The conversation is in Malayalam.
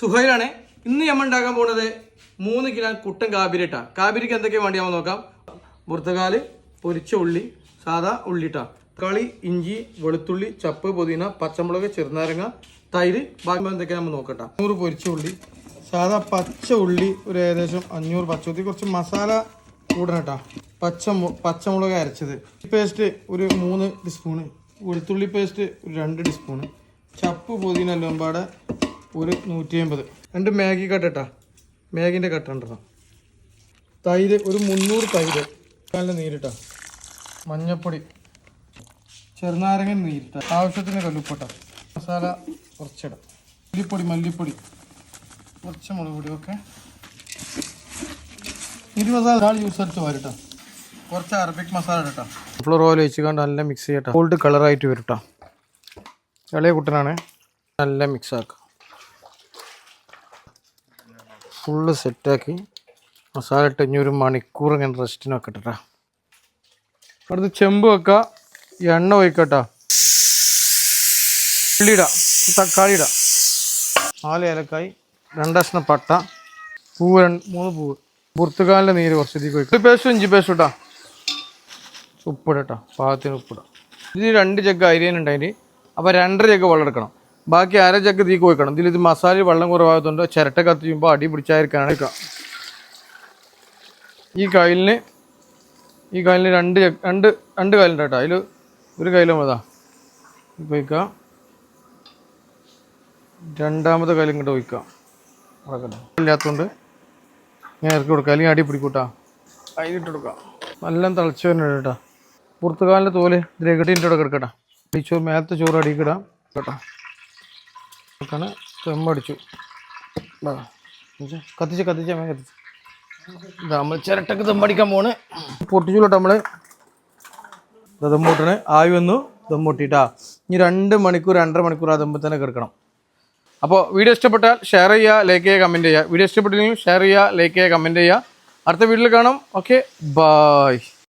സുഹൈലാണ് ഇന്ന് നമ്മൾ ഉണ്ടാക്കാൻ പോകുന്നത് മൂന്ന് കിലോ കുട്ടൻ കാബിരിട്ടാണ് കാബിരിക്ക് എന്തൊക്കെ വേണ്ടിയാവും നോക്കാം? മുർത്തകാൽ പൊരിച്ച ഉള്ളി സാധാ ഉള്ളിട്ടാണ് കളി ഇഞ്ചി വെളുത്തുള്ളി ചപ്പ് പുതിന പച്ചമുളക് ചെറുനാരങ്ങ തൈര് ബാക്കി എന്തൊക്കെ നമ്മൾ നോക്കട്ടെ. നൂറ് പൊരിച്ച ഉള്ളി സാധാ പച്ച ഉള്ളി ഒരു ഏകദേശം അഞ്ഞൂറ് പച്ചമുത്തി കുറച്ച് മസാല കൂടണട്ടാ. പച്ച പച്ചമുളക് അരച്ചത്. പേസ്റ്റ് ഒരു മൂന്ന് ടീസ്പൂണ് വെളുത്തുള്ളി പേസ്റ്റ് ഒരു രണ്ട് ടീസ്പൂണ് ചപ്പ് പുതിന എല്ലാം ഒരു നൂറ്റി അമ്പത് രണ്ട് മാഗി കട്ടട്ടാ. മാഗിന്റെ കട്ട ഉണ്ടോ തൈര് ഒരു മുന്നൂറ് തൈര്. നല്ല നീരിട്ടാ. മഞ്ഞപ്പൊടി. ചെറുനാരങ്ങൻ നീരിട്ട. ആവശ്യത്തിന് കല്ലുപ്പട്ട. മസാല കുറച്ചിടാം. മല്ലിപ്പൊടി മല്ലിപ്പൊടി. കുറച്ച് മുളക് പൊടി ഒക്കെ ഇരു മസാല ഒരാൾ യൂസ് എടുത്ത് വരട്ടോ. കുറച്ച് അറബിക് മസാല ഇടട്ടോ. ഫ്ലോർ ഓയിൽ ഒഴിച്ച് കണ്ട് നല്ല മിക്സ് ചെയ്യട്ടോ. ഗോൾഡ് കളറായിട്ട് വരട്ടോ. ഇളയ കുട്ടനാണ്. നല്ല മിക്സ് ആക്കുക ഫുള്ള് സെറ്റാക്കി മസാല ഇട്ട് ഇനി ഒരു മണിക്കൂർ ഇങ്ങനെ റെസ്റ്റിന് വെക്കട്ടെ അടുത്ത് ചെമ്പ് വെക്കുക എണ്ണ ഒഴിക്കട്ടോ. ഉള്ളിയിടാം തക്കാളി ഇടാം. നാല് ഏലക്കായി രണ്ടഷ്ണം പട്ട പൂവ് രണ്ട് മൂന്ന് പൂവ് പുറത്തുകാലിന്റെ നീര് കുറച്ച് ഇതിൽ ഒഴിക്കും. പേസ്റ്റ് ഇഞ്ചി പേസ്റ്റും ഇട്ടാ. ഉപ്പിടട്ടോ പാകത്തിന് ഉപ്പിടാം. ഇത് രണ്ട് ജഗ് അരിയനുണ്ട് അപ്പോൾ രണ്ടര ജഗ് വെള്ളം എടുക്കണം. ബാക്കി അര ചക്ക തീക്ക് വെക്കണം ഇതിൽ ഇത് മസാല വെള്ളം കുറവായതുകൊണ്ട് ചിരട്ട കത്തിയുമ്പോൾ അടി പിടിച്ചായിരിക്കാണ് ഈ കായലിന് ഈ കായലിന് രണ്ട് രണ്ട് രണ്ട് കായലുണ്ട് കേട്ടോ. അതിൽ ഒരു കയ്യിലും അതാ. ഇപ്പോൾ വയ്ക്കുക രണ്ടാമത്തെ കയ്യിൽ ഇങ്ങോട്ട് വയ്ക്കാം അടക്കട്ടെ. ഇല്ലാത്തതുകൊണ്ട് ഞാൻ ഇറക്കി കൊടുക്കാം. അല്ലെങ്കിൽ അടി പിടിക്കൂട്ടാ. അതിലിട്ട് കൊടുക്കാം. നല്ല തിളച്ച് തന്നെ കേട്ടോ. പുറത്തുകാലിന്റെ തോൽ ഇതിലേക്ക് ഇട്ടിട്ട് കൊടുക്കട്ടെ അടിച്ചോറ് മേലത്തെ ചോറ് അടിക്കിടാം കേട്ടോ. ദാ, ഇഞ്ചി. കത്തിച്ച് കത്തിച്ച് അമ്മ കത്തിച്ച്. നമ്മൾ ചിരട്ടക്ക് തെമ്പടിക്കാൻ പോണ്. പൊട്ടിച്ചുള്ളൂ നമ്മൾ ദമ്മൂട്ടണ് ആയി വന്നു. ദമ്മൂട്ടിട്ടാ ഇനി രണ്ട് മണിക്കൂർ രണ്ടര മണിക്കൂർ ആ ദമ്പത്തിൽ തന്നെ കിടക്കണം. അപ്പോൾ വീഡിയോ ഇഷ്ടപ്പെട്ടാൽ ഷെയർ ചെയ്യുക ലൈക്ക് ചെയ്യുക കമന്റ് ചെയ്യുക. വീഡിയോ ഇഷ്ടപ്പെട്ടില്ലെങ്കിൽ ഷെയർ ചെയ്യുക ലൈക്ക് ചെയ്യുക കമന്റ് ചെയ്യുക. അടുത്ത വീഡിയോയിൽ കാണാം. Okay bye